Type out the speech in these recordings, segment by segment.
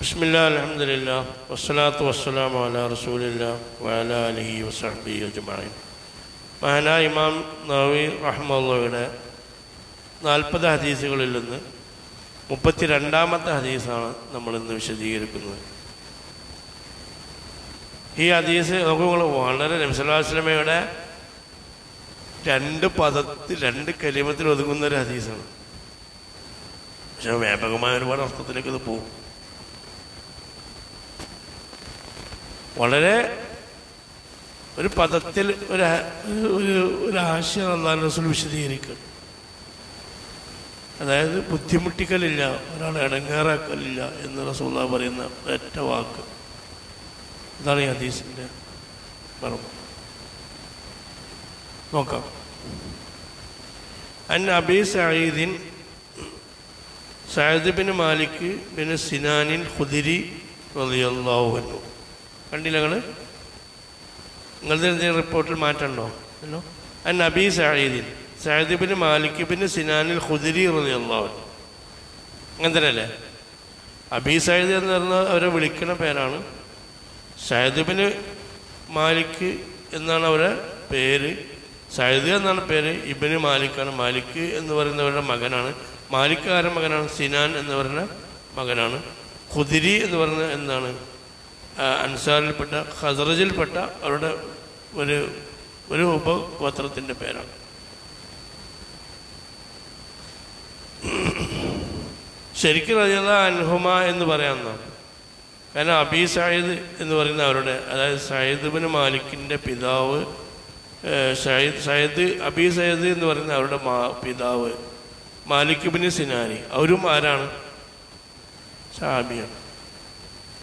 بسم الله الحمد لله والصلاة والسلام على رسول الله وعلى آله وصحبه أجمعين മഹാനായ ഇമാം നവി റഹ്മുള്ളയുടെ നാൽപ്പത് ഹദീസുകളിൽ നിന്ന് മുപ്പത്തി രണ്ടാമത്തെ ഹദീസാണ് നമ്മൾ ഇന്ന് വിശദീകരിക്കുന്നത് ഈ ഹദീസ് നോക്കുമ്പോൾ വളരെ നബ്സലാസ്ലമയുടെ രണ്ട് പദത്തിൽ രണ്ട് കലിമത്തിൽ ഒതുങ്ങുന്ന ഒരു ഹദീസാണ് പക്ഷെ വ്യാപകമായ ഒരുപാട് അർത്ഥത്തിലേക്ക് ഇത് പോകും ഒരു പദത്തിൽ ഒരു ഒരു ആശയം അള്ളാഹു റസൂൽ വിശദീകരിക്കുന്നു. അതായത് ബുദ്ധിമുട്ടിക്കലില്ല ഒരാൾ ഇടങ്ങേറാക്കലില്ല എന്ന് റസൂള്ള പറയുന്ന ഒറ്റ വാക്ക്. ഇതാണ് ഈ ഹദീസിന്റെ മർമ്മം നോക്കാം. അൻ അബി സഈദിൻ സഅദ് ബിൻ മാലിക് ബിൻ സിനാനിൻ ഖുദിരി റളിയല്ലാഹു അൻഹു. കണ്ടില്ല നിങ്ങൾ നിങ്ങളുടെ എന്തെങ്കിലും റിപ്പോർട്ടിൽ മാറ്റണ്ടോ അല്ലോ അൻ നബി സഹീദിൻ സഹദിബിന് മാലിക്കിബിന് സിനാനിൽ ഹുദിരി അൻഹു. അങ്ങനെ തന്നെയല്ലേ അബി സയ്യിദ് എന്ന് പറഞ്ഞ അവരെ വിളിക്കുന്ന പേരാണ്. സഹദിബിന് മാലിക് എന്നാണ് അവരെ പേര്. സയ്യിദ് എന്നാണ് പേര്. ഇബിന് മാലിക്കാണ് മാലിക് എന്ന് പറയുന്നവരുടെ മകനാണ്. മാലിക്കാരൻ മകനാണ് സിനാൻ എന്ന് പറയുന്ന മകനാണ്. ഖുദിരി എന്ന് പറയുന്ന എന്താണ്? അൻസാറിൽപ്പെട്ട ഖസറജിൽപ്പെട്ട അവരുടെ ഒരു ഒരു ഉപഗോത്രത്തിന്റെ പേരാണ്. ശരിക്കും റജിയുള്ള അൻഹുമ എന്ന് പറയാമെന്നോ കാരണം അബി സായിദ് എന്ന് പറയുന്ന അവരുടെ അതായത് സയ്യിദ് ബിൻ മാലിക്കിന്റെ പിതാവ് സയ്യിദ് സയ്യിദ് അബി സയ്യിദ് എന്ന് പറയുന്ന അവരുടെ മാ പിതാവ് മാലിക് ബിൻ സിനാനി. അവരും ആരാണ്? സാബിയാണ്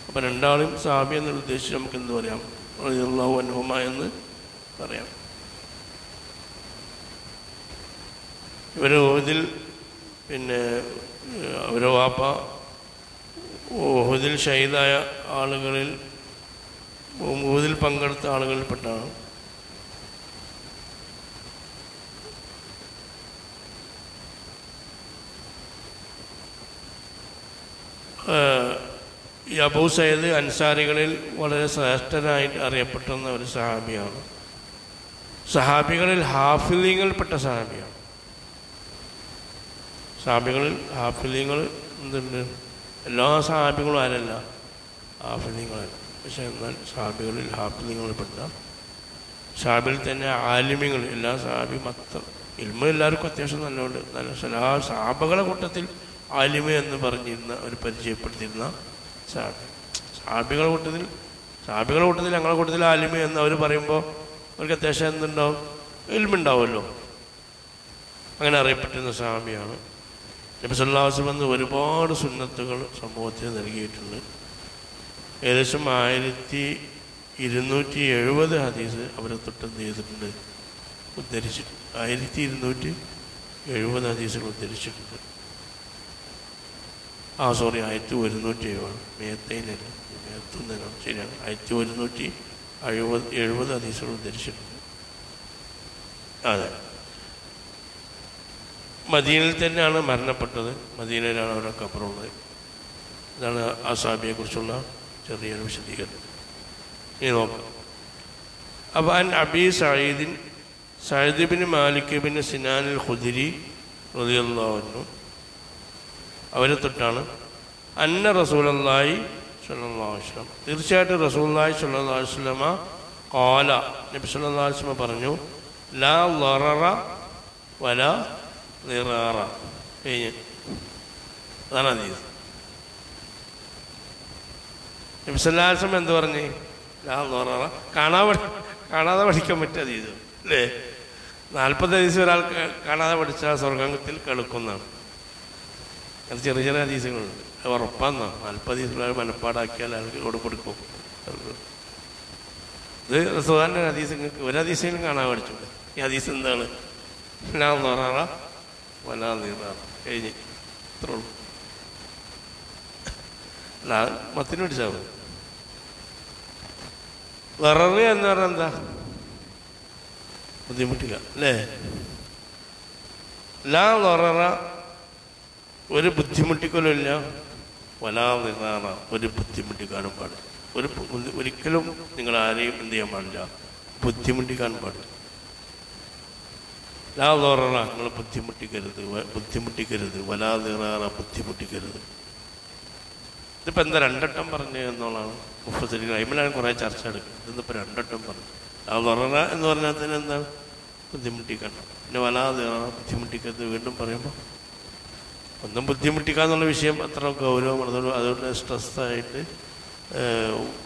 അപ്പം രണ്ടാളും സാബി എന്നുള്ള ഉദ്ദേശിച്ച് നമുക്ക് എന്ത് പറയാം? റളിയല്ലാഹു അൻഹുമ എന്ന് പറയാം. ഇവർ ഓഹദിൽ പിന്നെ അവരെ വാപ്പ ഓഹുദിൽ ഷഹീദായ ആളുകളിൽ ഓഹദിൽ പങ്കെടുത്ത ആളുകളിൽപ്പെട്ടാണ്. ഏഹ്, ഈ അബൂ സയ്യിദ് അൻസാരികളിൽ വളരെ ശ്രേഷ്ഠനായിട്ട് അറിയപ്പെട്ടുന്ന ഒരു സഹാബിയാണ്. സഹാബികളിൽ ഹാഫിലിങ്ങളിൽപ്പെട്ട സഹാബിയാണ്. സഹാബികളിൽ ഹാഫിലിങ്ങൾ എന്തുണ്ട്? എല്ലാ സഹാബികളും ആരല്ല? ഹാഫിലിങ്ങളല്ല പക്ഷെ എന്നാൽ സഹാബികളിൽ ഹാഫിലിങ്ങളിൽപ്പെട്ട സഹാബിൽ തന്നെ ആലിമ്യങ്ങൾ എല്ലാ സഹാബിയും അത്ര ഇൽമ എല്ലാവർക്കും അത്യാവശ്യം നല്ലോണ്ട്. നല്ല സലാ സഹാബകളെ കൂട്ടത്തിൽ ആലിമ എന്ന് പറഞ്ഞിരുന്ന ഒരു പരിചയപ്പെടുത്തിയിരുന്ന സഹാബി സാബികൾ കൂട്ടത്തിൽ സാബികൾ കൂട്ടത്തിൽ ഞങ്ങളുടെ കൂട്ടത്തിൽ ആലിമി എന്ന് അവർ പറയുമ്പോൾ അവർക്ക് അത്യാവശ്യം എന്തുണ്ടാവും? ഇൽമുണ്ടാവുമല്ലോ അങ്ങനെ അറിയപ്പെട്ടിരുന്ന സ്വാമിയാണ് അലൈഹി വസല്ലം ഒരുപാട് സുന്നത്തുകൾ സമൂഹത്തിന് നൽകിയിട്ടുണ്ട്. ഏകദേശം ആയിരത്തി ഇരുന്നൂറ്റി എഴുപത് ഹദീസ് അവരെ തൊട്ട് എന്ത് ചെയ്തിട്ടുണ്ട്? ഉദ്ധരിച്ചിട്ടുണ്ട് ആയിരത്തി ഇരുന്നൂറ്റി എഴുപത് ഹദീസുകൾ ഉദ്ധരിച്ചിട്ടുണ്ട്. ആ സോറി ആയിരത്തി ഒരുന്നൂറ്റി എഴുപത് മേത്തയിലല്ല മേത്തുന്നതിനാണ് ശരിയാണ്. ആയിരത്തി ഒരുന്നൂറ്റി എഴുപത് എഴുപത് ഹദീസുകൾ ഉദ്ധരിച്ചിട്ടുണ്ട്. അതെ. മദീനയിൽ തന്നെയാണ് മരണപ്പെട്ടത്. മദീനയിലാണ് അവരുടെ കബറുള്ളത് ഇതാണ് ആ സാബിയെ കുറിച്ചുള്ള ചെറിയൊരു വിശദീകരണം. ഇനി നോക്കാം. അപ്പോൾ അൻ അബി സയ്യിദിൻ സയ്യിദ് ബിൻ മാലിക് ബിൻ സിനാനിൽ ഖുദിരി റളിയല്ലാഹു അവരെ തൊട്ടാണ്. അന്ന അലൈഹി വസല്ലം. തീർച്ചയായിട്ടും അലൈഹി വസല്ലമ ഖാല. നബി സ്വല്ലാസ്ലമ പറഞ്ഞു ലാ ലററ വല നിറാറ കഴിഞ്ഞ്. അതാണ് അതീത് നബി സല്ലല്ലാഹു അലൈഹി വസല്ലം എന്ത് പറഞ്ഞു? ലാ ലററ പഠി- കാണാതെ പഠിക്കാൻ പറ്റിയ ഹദീസ്. അല്ലേ? നാൽപ്പത് വയസ്സ് ഒരാൾ കാണാതെ പഠിച്ചാൽ സ്വർഗത്തിൽ കളുക്കുന്നതാണ് അത് ചെറിയ ചെറിയ ഹദീസുകളുണ്ട് അത് ഉറപ്പാന്നോ നാൽപ്പത് ഹദീസുകൾ മനപ്പാടാക്കിയാൽ കൊടു കൊടുക്കും. ഇത് സുഖാന്റെ ഹദീസ് ഒരു ഹദീസിലും കാണാൻ പഠിച്ചുണ്ട് ഈ ഹദീസ് എന്താണ്? ലാ നിറാറ വലാ നീറാറ കഴിഞ്ഞ്. ഇത്രേ അല്ല മത്തിന് പിടിച്ചാൽ മതി. വിററ് എന്ന് പറഞ്ഞാൽ എന്താ? ബുദ്ധിമുട്ടില്ല. അല്ലേ? ലാ ലററ ഒരു ബുദ്ധിമുട്ടിക്കലുമില്ല വലാതിറാറ ഒരു ബുദ്ധിമുട്ടിക്കാനും പാടില്ല. ഒരു ഒരിക്കലും നിങ്ങൾ ആരെയും എന്ത് ചെയ്യാൻ പാടില്ല. ബുദ്ധിമുട്ടിക്കാൻ പാടില്ല. ലാ ലോററ നിങ്ങൾ ബുദ്ധിമുട്ടിക്കരുത് ബുദ്ധിമുട്ടിക്കരുത്. വലാതിറാറ ബുദ്ധിമുട്ടിക്കരുത്. ഇതിപ്പോൾ എന്താ രണ്ടട്ടം പറഞ്ഞു എന്നുള്ളതാണ് മുപ്പത്തി അയിമലാണ് കുറേ ചർച്ച എടുക്കുന്നത് ഇതിപ്പോൾ രണ്ടട്ടം പറഞ്ഞു. ലാ ലോററ എന്ന് പറഞ്ഞാൽ തന്നെ എന്താണ് ബുദ്ധിമുട്ടിക്കണം പിന്നെ വലാതിറാറ ബുദ്ധിമുട്ടിക്കരുത് വീണ്ടും പറയുമ്പോൾ ഒന്നും ബുദ്ധിമുട്ടിക്കുക എന്നുള്ള വിഷയം അത്ര ഗൗരവമാണ്. അതുകൊണ്ട് അതുകൊണ്ട് സ്ട്രെസ്സായിട്ട്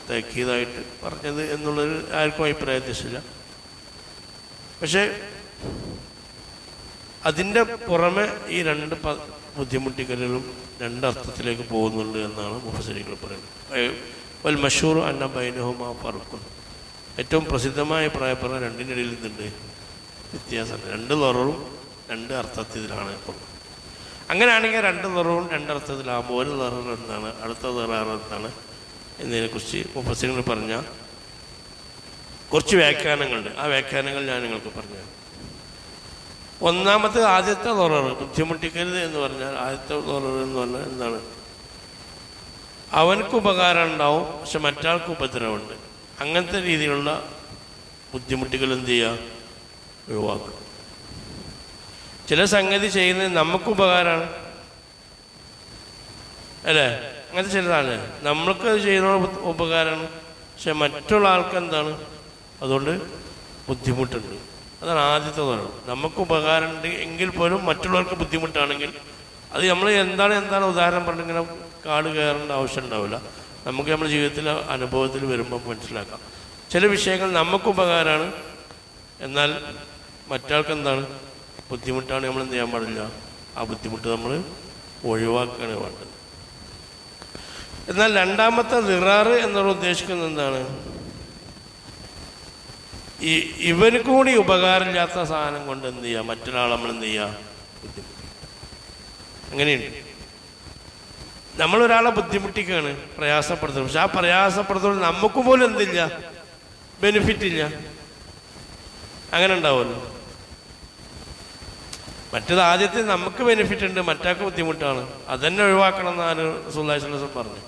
തേക്കിയതായിട്ട് പറഞ്ഞത് എന്നുള്ളൊരു ആർക്കും അഭിപ്രായം പക്ഷേ അതിന്റെ പുറമെ ഈ രണ്ട് ബുദ്ധിമുട്ടിക്കലുകളും രണ്ടർത്ഥത്തിലേക്ക് പോകുന്നുണ്ട് എന്നാണ് മുഫസരികൾ പറയുന്നത്. വൽ മഷൂർ അന്ന ബൈനഹുമാ പറക്കും ഏറ്റവും പ്രസിദ്ധമായ പ്രായപ്പറ രണ്ടിനിടയിൽ നിന്നുണ്ട് വ്യത്യാസം. രണ്ട് തുറവും രണ്ട് അർത്ഥത്തിലാണ് ഇപ്പോൾ. അങ്ങനെയാണെങ്കിൽ രണ്ട് നിറവും രണ്ടർത്ഥത്തിലാകുമ്പോൾ ഒരു നിറർ എന്താണ്? അടുത്ത നിറാറ് എന്താണ്? എന്നതിനെക്കുറിച്ച് മുപ്പസിങ്ങൾ പറഞ്ഞ കുറച്ച് വ്യാഖ്യാനങ്ങളുണ്ട്. ആ വ്യാഖ്യാനങ്ങൾ ഞാൻ നിങ്ങൾക്ക് പറഞ്ഞു ഒന്നാമത്തെ ആദ്യത്തെ നുറർ ബുദ്ധിമുട്ടിക്കരുത് എന്ന് പറഞ്ഞാൽ ആദ്യത്തെ നുറർ എന്ന് പറഞ്ഞാൽ എന്താണ്? അവനക്ക് ഉപകാരം ഉണ്ടാവും പക്ഷെ മറ്റാൾക്ക് ഉപദ്രവമുണ്ട്. അങ്ങനത്തെ രീതിയിലുള്ള ബുദ്ധിമുട്ടുകൾ എന്ത് ചെയ്യുക? ഒഴിവാക്കുക. ചില സംഗതി ചെയ്യുന്നത് നമുക്ക് ഉപകാരമാണ്. അല്ലേ? അങ്ങനത്തെ ചിലതാണ് നമ്മൾക്ക് അത് ചെയ്യുന്ന ഉപകാരമാണ്. പക്ഷെ മറ്റുള്ള ആൾക്ക് എന്താണ്? അതുകൊണ്ട് ബുദ്ധിമുട്ടുണ്ട്. അതാണ് ആദ്യത്തെ പറയുന്നത് നമുക്ക് ഉപകാരമുണ്ട് എങ്കിൽ പോലും മറ്റുള്ളവർക്ക് ബുദ്ധിമുട്ടാണെങ്കിൽ അത് നമ്മൾ എന്താണ് എന്താണ് ഉദാഹരണം പറഞ്ഞിങ്ങനെ കാട് കയറേണ്ട ആവശ്യം ഉണ്ടാവില്ല. നമുക്ക് നമ്മുടെ ജീവിതത്തിൽ അനുഭവത്തിൽ വരുമ്പോൾ മനസ്സിലാക്കാം. ചില വിഷയങ്ങൾ നമുക്ക് ഉപകാരമാണ്. എന്നാൽ മറ്റാൾക്ക് എന്താണ്? ബുദ്ധിമുട്ടാണ് നമ്മൾ എന്ത് ചെയ്യാൻ പാടില്ല. ആ ബുദ്ധിമുട്ട് നമ്മൾ ഒഴിവാക്കുകയാണ് വേണ്ടത്. എന്നാൽ രണ്ടാമത്തെ നിറാറ് എന്നുള്ള ഉദ്ദേശിക്കുന്നത് എന്താണ്? ഈ ഇവർക്ക് കൂടി ഉപകാരമില്ലാത്ത സാധനം കൊണ്ട് എന്ത് ചെയ്യുക മറ്റൊരാൾ നമ്മൾ എന്ത് ചെയ്യുക അങ്ങനെയുണ്ട്. നമ്മളൊരാളെ ബുദ്ധിമുട്ടിക്കുകയാണ് പ്രയാസപ്പെടുത്തുന്നത്. പക്ഷെ ആ പ്രയാസപ്പെടുത്തുന്നത് നമുക്ക് പോലും എന്തില്ല? ബെനിഫിറ്റ് ഇല്ല അങ്ങനെ ഉണ്ടാവുമല്ലോ. മറ്റത് ആദ്യത്തെ നമുക്ക് ബെനിഫിറ്റ് ഉണ്ട് മറ്റാൾക്ക് ബുദ്ധിമുട്ടാണ്. അതന്നെ ഒഴിവാക്കണം എന്നാണ് സുല്ലാസ് പറഞ്ഞു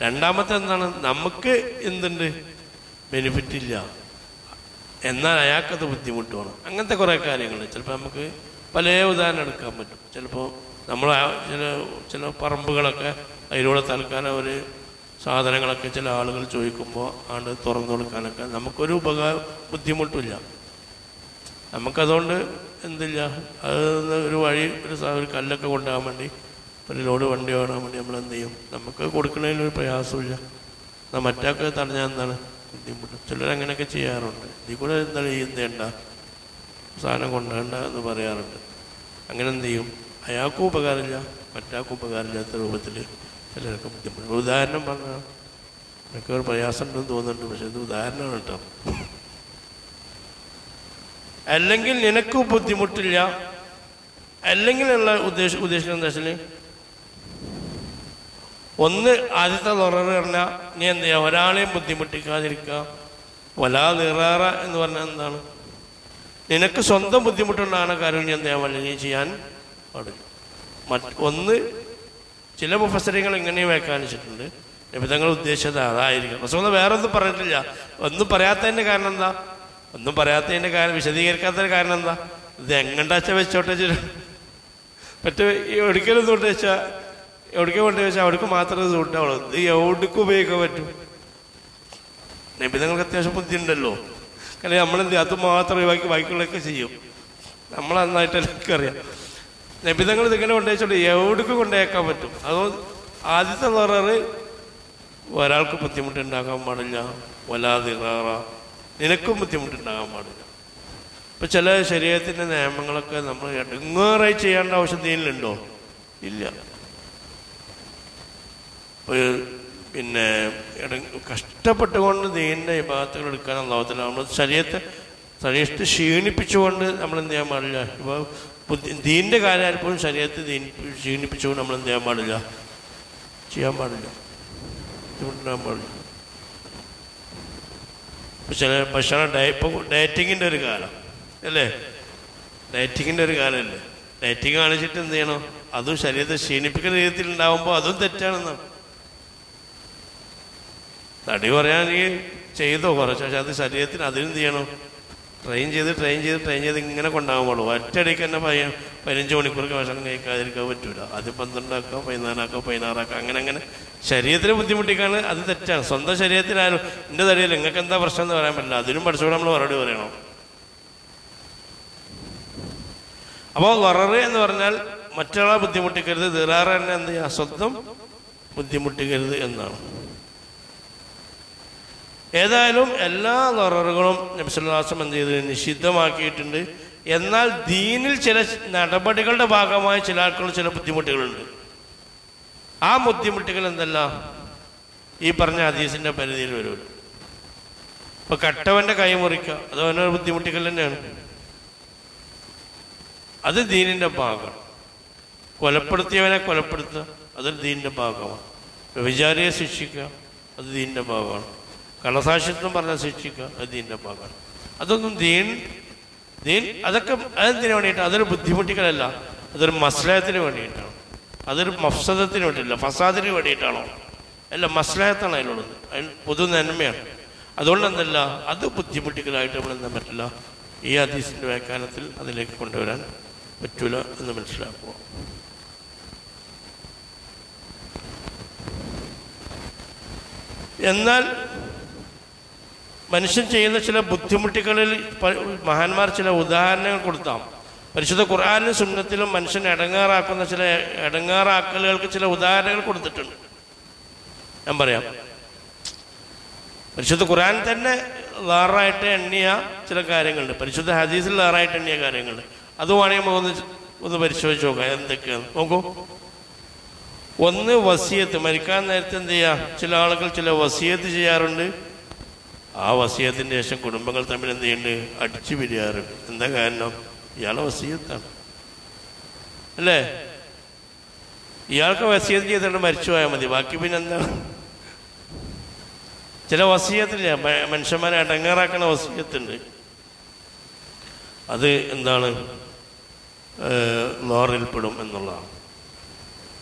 രണ്ടാമത്തെ എന്താണ്? നമുക്ക് എന്തുണ്ട്? ബെനിഫിറ്റ് ഇല്ല. എന്നാൽ അയാൾക്കത് ബുദ്ധിമുട്ടുമാണ്. അങ്ങനത്തെ കുറേ കാര്യങ്ങൾ. ചിലപ്പോൾ നമുക്ക് പല ഉദാഹരണം എടുക്കാൻ പറ്റും. ചിലപ്പോൾ നമ്മൾ ചില ചില പറമ്പുകളൊക്കെ അതിലൂടെ തൽക്കാലം ഒരു സാധനങ്ങളൊക്കെ ചില ആളുകൾ ചോദിക്കുമ്പോൾ ആണ്ട് തുറന്നു കൊടുക്കാനൊക്കെ നമുക്കൊരു ഉപകാര ബുദ്ധിമുട്ടില്ല നമുക്കതുകൊണ്ട് എന്തില്ല? അത് ഒരു വഴി ഒരു ഒരു കല്ലൊക്കെ കൊണ്ടുപോകാൻ വേണ്ടി ഒരു ലോഡ് വണ്ടി കാണാൻ വേണ്ടി നമ്മൾ എന്ത് ചെയ്യും? നമുക്ക് കൊടുക്കുന്നതിൽ ഒരു പ്രയാസമില്ല മറ്റാൾക്ക് തടഞ്ഞാൽ എന്താണ്? ബുദ്ധിമുട്ട്. ചിലർ അങ്ങനെയൊക്കെ ചെയ്യാറുണ്ട്. ഇതിൽ കൂടെ എന്താണ് എന്തേണ്ട സാധനം കൊണ്ടുവേണ്ട എന്ന് പറയാറുണ്ട്. അങ്ങനെ എന്ത് ചെയ്യും? അയാൾക്കും ഉപകാരമില്ല മറ്റാൾക്കും ഉപകാരമില്ലാത്ത രൂപത്തിൽ ചിലർക്ക് ബുദ്ധിമുട്ട്. ഉദാഹരണം പറഞ്ഞാൽ എനിക്ക് ഒരു പ്രയാസം ഉണ്ടെന്ന് തോന്നുന്നുണ്ട് പക്ഷേ ഇത് ഉദാഹരണമാണ് കേട്ടോ. അല്ലെങ്കിൽ നിനക്ക് ബുദ്ധിമുട്ടില്ല. അല്ലെങ്കിൽ ഉള്ള ഉദ്ദേശ ഉദ്ദേശിക്കുന്നത് എന്താ വെച്ചാൽ ഒന്ന് ആദ്യത്തെ തുററ് പറഞ്ഞാൽ നീ എന്ത് ചെയ്യുക ഒരാളെയും ബുദ്ധിമുട്ടിക്കാതിരിക്കുക. വലാ നിറാറ എന്ന് പറഞ്ഞാൽ എന്താണ്? നിനക്ക് സ്വന്തം ബുദ്ധിമുട്ടുണ്ടാകുന്ന കാര്യം എന്ത് ചെയ്യാൻ പാടില്ല. നീ ചെയ്യാൻ പാടില്ല. മറ്റ് ഒന്ന് ചില മുഫസരങ്ങൾ ഇങ്ങനെ വ്യാഖ്യാനിച്ചിട്ടുണ്ട്. നിബിധങ്ങൾ ഉദ്ദേശിച്ചത് അതായിരിക്കും. റസൂന്ന് വേറെ ഒന്നും പറഞ്ഞിട്ടില്ല. ഒന്നും പറയാത്തതിന്റെ കാരണം എന്താ? ഒന്നും പറയാത്തതിന്റെ കാരണം വിശദീകരിക്കാത്തതിന്റെ കാരണം എന്താ? ഇത് എങ്ങണ്ടാച്ച വെച്ചോട്ടെ ഈ എവിടേക്കെങ്കിലും തൊട്ട് വെച്ചാൽ എവിടേക്ക് കൊണ്ട് വെച്ചാൽ അവിടേക്ക് മാത്രമേ ഇത് ഉണ്ടാവുള്ളൂ ഇത് എവിടേക്ക് ഉപയോഗിക്കാൻ പറ്റും? നിബിധങ്ങൾക്ക് അത്യാവശ്യം ബുദ്ധി ഉണ്ടല്ലോ കാരണം നമ്മളെന്ത് അത് മാത്രം ഒഴിവാക്കി ബാക്കിയുള്ളതൊക്കെ ചെയ്യും. നമ്മൾ നന്നായിട്ട് എല്ലാവർക്കും അറിയാം. നിബിധങ്ങൾ ഇതിങ്ങനെ കൊണ്ടുവച്ചോണ്ട് എവിടേക്ക് കൊണ്ടുവയ്ക്കാൻ പറ്റും. അതോ ആദ്യത്തെ നിററ് ഒരാൾക്ക് ബുദ്ധിമുട്ടുണ്ടാക്കാൻ പാടില്ല. വലാതിറാറ നിനക്കും ബുദ്ധിമുട്ടുണ്ടാകാൻ പാടില്ല. ഇപ്പൊ ചില ശരീരത്തിന്റെ നിയമങ്ങളൊക്കെ നമ്മൾ എടുങ്ങാറായി ചെയ്യേണ്ട ആവശ്യം ദീനിലുണ്ടോ ഇല്ല. പിന്നെ കഷ്ടപ്പെട്ടുകൊണ്ട് ദീനിന്റെ വിഭാഗത്തുകൾ എടുക്കാൻ അള്ളാഹത്തില്ല നമ്മൾ ശരീരത്തെ ശരീരത്തെ ക്ഷീണിപ്പിച്ചുകൊണ്ട് നമ്മൾ എന്ത് ചെയ്യാൻ പാടില്ല. ഇപ്പൊ ബുദ്ധി ദീനിന്റെ കാര്യമായപ്പോഴും ശരീരത്തെ ദീൻ ക്ഷീണിപ്പിച്ചുകൊണ്ട് നമ്മൾ എന്ത് ചെയ്യാൻ പാടില്ല? ചെയ്യാൻ പാടില്ല. ബുദ്ധിമുട്ടുണ്ടാകാൻ പാടില്ല. ചില പക്ഷേ ഇപ്പോൾ ഡയറ്റിങ്ങിന്റെ ഒരു കാലം. അല്ലേ? ഡയറ്റിങ്ങിന്റെ ഒരു കാലമല്ലേ? ഡയറ്റിങ് കാണിച്ചിട്ട് എന്ത് ചെയ്യണം? അതും ശരീരത്തെ ക്ഷീണിപ്പിക്കുന്ന രീതിയിൽ ഉണ്ടാകുമ്പോൾ അതും തെറ്റാണെന്നാണ് തടി കുറയാൻ ചെയ്തോ കുറച്ച്? പക്ഷെ അത് ശരീരത്തിന് അതിനെന്ത് ചെയ്യണം? ട്രെയിൻ ചെയ്ത് ട്രെയിൻ ചെയ്ത് ട്രെയിൻ ചെയ്ത് ഇങ്ങനെ കൊണ്ടാകാൻ പാടുള്ളൂ ഒറ്റയടിക്ക് തന്നെ പയ്യ പതിനഞ്ച് മണിക്കൂർക്ക് ഭക്ഷണം കഴിക്കാതിരിക്കാൻ പറ്റൂല. അത് പന്ത്രണ്ടാക്കാം പതിനാലാക്കാം പതിനാറാക്കാം അങ്ങനെ അങ്ങനെ. ശരീരത്തിന് ബുദ്ധിമുട്ടിക്കാണ് അത് തെറ്റാണ്. സ്വന്തം ശരീരത്തിലായാലും എന്റെ തടിയിൽ നിങ്ങൾക്ക് എന്താ പ്രശ്നം എന്ന് പറയാൻ പറ്റില്ല. അതിനും പഠിച്ചുകൂടെ നമ്മൾ മറുപടി പറയണം. അപ്പോൾ വററ് എന്ന് പറഞ്ഞാൽ മറ്റൊരാളെ ബുദ്ധിമുട്ടിക്കരുത് ദിറാറ് തന്നെ എന്ത് ചെയ്യുക? സ്വന്തം ബുദ്ധിമുട്ടിക്കരുത് എന്നാണ്. ഏതായാലും എല്ലാ ലററുകളും നബിസ്വല്ലാസം എന്ത് ചെയ്ത്? നിഷിദ്ധമാക്കിയിട്ടുണ്ട്. എന്നാൽ ദീനിൽ ചില നടപടികളുടെ ഭാഗമായി ചില ആൾക്കുള്ള ചില ബുദ്ധിമുട്ടുകളുണ്ട്. ആ ബുദ്ധിമുട്ടുകൾ എന്തല്ല? ഈ പറഞ്ഞ ഹദീസിന്റെ പരിധിയിൽ വരുമല്ലോ ഇപ്പൊ കട്ടവന്റെ കൈ മുറിക്കുക അത് അവനൊരു ബുദ്ധിമുട്ടുകൾ തന്നെയാണ്. അത് ദീനിന്റെ ഭാഗമാണ്. കൊലപ്പെടുത്തിയവനെ കൊലപ്പെടുത്തുക അതൊരു ദീനിന്റെ ഭാഗമാണ്. വിചാരിയെ ശിക്ഷിക്കുക അത് ദീനിന്റെ ഭാഗമാണ്. കള്ളസാക്ഷിത്വം പറഞ്ഞ ശിക്ഷിക്കുക. അത് ഭാഗമാണ് അതൊന്നും ദീൻ ദീൻ അതൊക്കെ അതെന്തിനു വേണ്ടിയിട്ട്? അതൊരു ബുദ്ധിമുട്ടിക്കലല്ല. അതൊരു മസ്ലഹത്തിന് വേണ്ടിയിട്ടാണ്. അതൊരു മഫ്സദത്തിന് വേണ്ടിയില്ല ഫസാദിന് വേണ്ടിയിട്ടാണോ? അല്ല മസ്ലഹത്താണ് അതിലുള്ളത്. അതിന് പൊതു നന്മയാണ്. അതുകൊണ്ട് എന്തല്ല? അത് ബുദ്ധിമുട്ടിക്കലായിട്ട് നമ്മൾ എന്താ പറ്റില്ല? ഈ ഹദീസിന്റെ വ്യാഖ്യാനത്തിൽ അതിലേക്ക് കൊണ്ടുവരാൻ പറ്റൂല എന്ന് മനസ്സിലാക്കുക. എന്നാൽ മനുഷ്യൻ ചെയ്യുന്ന ചില ബുദ്ധിമുട്ടുകളിൽ മഹാന്മാർ ചില ഉദാഹരണങ്ങൾ കൊടുത്താം. പരിശുദ്ധ ഖുർആാനും സുന്നത്തിലും മനുഷ്യൻ ഇടങ്ങാറാക്കുന്ന ചില ഇടങ്ങാറാക്കലുകൾക്ക് ചില ഉദാഹരണങ്ങൾ കൊടുത്തിട്ടുണ്ട്. ഞാൻ പറയാം. പരിശുദ്ധ ഖുർആൻ തന്നെ ലാറായിട്ട് എണ്ണിയ ചില കാര്യങ്ങളുണ്ട്. പരിശുദ്ധ ഹദീസിൽ ലാറായിട്ട് എണ്ണിയ കാര്യങ്ങളുണ്ട്. അത് വേണമെങ്കിൽ നമുക്ക് ഒന്ന് ഒന്ന് പരിശോധിച്ച് നോക്കാം. എന്തൊക്കെയാണ്? നോക്കൂ. ഒന്ന് വസിയത്ത് മരിക്കാൻ നേരത്തെ എന്ത് ചെയ്യുക ചില ആളുകൾ ചില വസിയത്ത് ചെയ്യാറുണ്ട്. ആ വസീയത്തിന് ശേഷം കുടുംബങ്ങൾ തമ്മിൽ എന്ത് ചെയ്യുന്നുണ്ട്? അടിച്ചു പിരിയാറ്. എന്താ കാരണം? ഇയാളെ വസീയത്താണ്. അല്ലേ? ഇയാൾക്ക് വസീയത് ചെയ്തിട്ട് മരിച്ചു പോയാൽ മതി. ബാക്കി പിന്നെ എന്താ ചില വസീയത്തില്ല മനുഷ്യന്മാരെ അടങ്ങാറാക്കുന്ന വസീയത്തുണ്ട്. അത് എന്താണ്? നോറിൽപ്പെടും എന്നുള്ളതാണ്.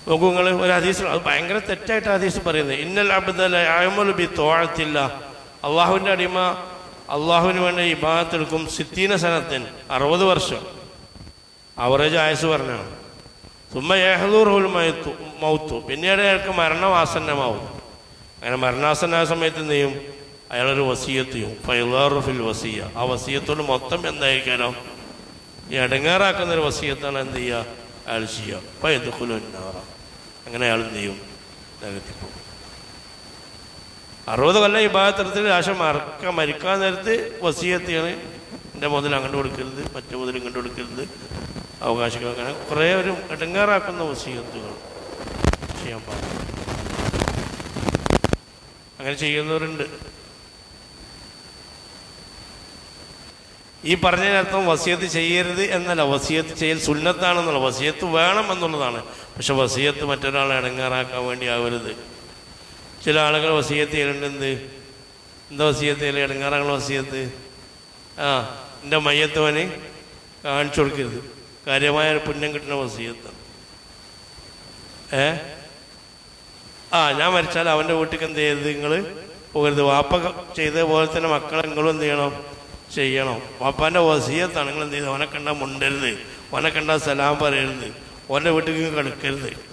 നോക്കൂ നിങ്ങൾ ഒരു ഹദീസ് അത് ഭയങ്കര തെറ്റായിട്ട് ഹദീസ് പറയുന്നത്. ഇന്നൽ അബ്ദല അയമൽ ബി തോഴത്തില്ല അള്ളാഹുവിന്റെ അടിമ അള്ളാഹുവിന് വേണ്ടി ഇബാദത്തെടുക്കും സിത്തീന സനത്തിൻ അറുപത് വർഷം. അവറേജ് ആയസ് പറഞ്ഞു തുമ്മ ഏഹദൂർഹുൽ മൗത്തു മൗത്തു. പിന്നീട് അയാൾക്ക് മരണവാസന്നമാവും. അങ്ങനെ മരണാസന്നായ സമയത്ത് എന്ത് ചെയ്യും? അയാളൊരു വസീയത്ത് ചെയ്യും. ഫൈലാറു വസീയ. ആ വസീയത്തോട് മൊത്തം എന്തായിരിക്കാനോ ഈ അടങ്ങാറാക്കുന്ന ഒരു വസീയത്താണ് എന്ത് ചെയ്യുക? അയാൾ ചെയ്യുക. പൈതുക്കുലുന്നാറ അങ്ങനെ അയാൾ എന്ത് ചെയ്യും? നരകത്തിൽ പോകും അറുപത് കൊല്ലം ഈ ഭാഗത്തെടുത്ത് രാശം മറക്ക മരിക്കാൻ നേരത്ത് വസീയത്തിയാണ് എന്റെ മുതൽ അങ്ങോട്ട് കൊടുക്കരുത് മറ്റു മുതൽ ഇങ്ങോട്ട് കൊടുക്കരുത്. അവകാശങ്ങൾ അങ്ങനെ കുറേ ഒരു ഇടങ്ങാറാക്കുന്ന വസീയത്തുകൾ ചെയ്യാൻ പാടില്ല. അങ്ങനെ ചെയ്യുന്നവരുണ്ട്. ഈ പറഞ്ഞതിനർത്ഥം വസിയത്ത് ചെയ്യരുത് എന്നല്ല. വസിയത്ത് ചെയ്യൽ സുന്നത്താണെന്നുള്ള വസിയത്ത് വേണം എന്നുള്ളതാണ്. പക്ഷെ വസിയത്ത് മറ്റൊരാളെ ഇടങ്ങാറാക്കാൻ വേണ്ടി ആവരുത്. ചില ആളുകൾ വസീയത്ത് ചെയ്യലുണ്ട്. എന്ത്? എന്താ വസീയത്ത് ചെയ്യൽ ഇടങ്ങാറാനുള്ള വസീയത്ത്. ആ എന്റെ മയ്യത്തവന് കാണിച്ചു കൊടുക്കരുത്. കാര്യമായ ഒരു പുണ്യം കിട്ടുന്ന വസീയത്ത് ഏ? ആ ഞാൻ മരിച്ചാൽ അവന്റെ വീട്ടിൽ എന്ത് ചെയ്യരുത്? നിങ്ങൾ പോകരുത്. വാപ്പ ചെയ്ത പോലെ തന്നെ മക്കളെ നിങ്ങളും എന്ത് ചെയ്യണം? ചെയ്യണം. വാപ്പാന്റെ വസീയത്താണ്. നിങ്ങൾ എന്ത് ചെയ്ത് അവനെ കണ്ടാൽ മുണ്ടരുത്. അവനെ കണ്ടാൽ സലാം പറയരുത്. ഓന്റെ വീട്ടിൽ കിടക്കരുത്.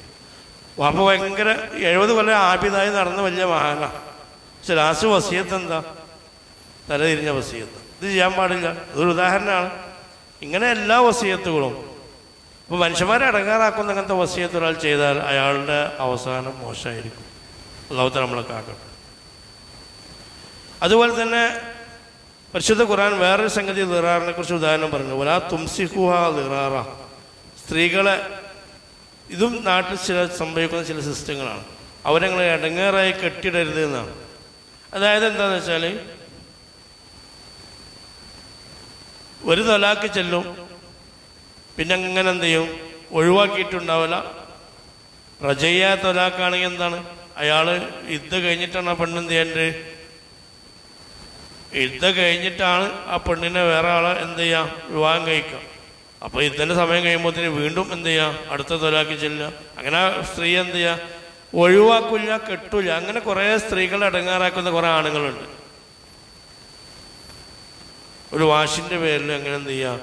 വാപ്പ ഭയങ്കര എഴുപത് കൊല്ലം ആബിതായി നടന്ന വലിയ മഹാനാണ് പക്ഷെ ലാസ്റ്റ് വസീയത്ത് എന്താ? തലതിരിഞ്ഞ വസീയത്ത്. ഇത് ചെയ്യാൻ പാടില്ല. ഇതൊരു ഉദാഹരണമാണ്. ഇങ്ങനെ എല്ലാ വസീയത്തുകളും ഇപ്പൊ മനുഷ്യന്മാരെ അടങ്ങാറാക്കുന്ന അങ്ങനത്തെ വസീയത്ത് ഒരാൾ ചെയ്താൽ അയാളുടെ അവസാനം മോശമായിരിക്കും. അള്ളാഹുത്ത നമ്മളെ കാക്കട്ടെ. അതുപോലെ തന്നെ പരിശുദ്ധ ഖുർആൻ വേറൊരു സംഗതി ലിറാറിനെ കുറിച്ച് ഉദാഹരണം പറഞ്ഞു. ഒരാ തുംസിഹുഹ ലിറാറ സ്ത്രീകളെ ഇതും നാട്ടിൽ ചില സംഭവിക്കുന്ന ചില സിസ്റ്റങ്ങളാണ്. അവരങ്ങളെ ഇടങ്ങേറായി കെട്ടിടരുത് എന്നാണ്. അതായത് എന്താണെന്ന് വെച്ചാൽ ഒരു തൊലാക്ക് ചെല്ലും പിന്നെ അങ്ങനെ എന്ത് ചെയ്യും? ഒഴിവാക്കിയിട്ടുണ്ടാവില്ല. റജയ്യ തൊലാക്കാണെങ്കിൽ എന്താണ്? അയാൾ യുദ്ധ കഴിഞ്ഞിട്ടാണ് ആ പെണ്ണെന്ത് ചെയ്യേണ്ടത്? യുദ്ധ കഴിഞ്ഞിട്ടാണ് ആ പെണ്ണിനെ വേറെ ആളെ എന്ത് ചെയ്യാം? വിവാഹം കഴിക്കുക. അപ്പോൾ ഇന്നലെ സമയം കഴിയുമ്പോഴത്തേന് വീണ്ടും എന്ത് ചെയ്യുക അടുത്ത തൊലാക്കി ചെല്ലുക. അങ്ങനെ സ്ത്രീ എന്ത് ചെയ്യുക ഒഴിവാക്കില്ല കെട്ടില്ല അങ്ങനെ കുറേ സ്ത്രീകളെ അടങ്ങാറാക്കുന്ന കുറേ ആണുങ്ങളുണ്ട്. ഒരു വാശിന്റെ പേരിൽ അങ്ങനെ എന്ത് ചെയ്യുക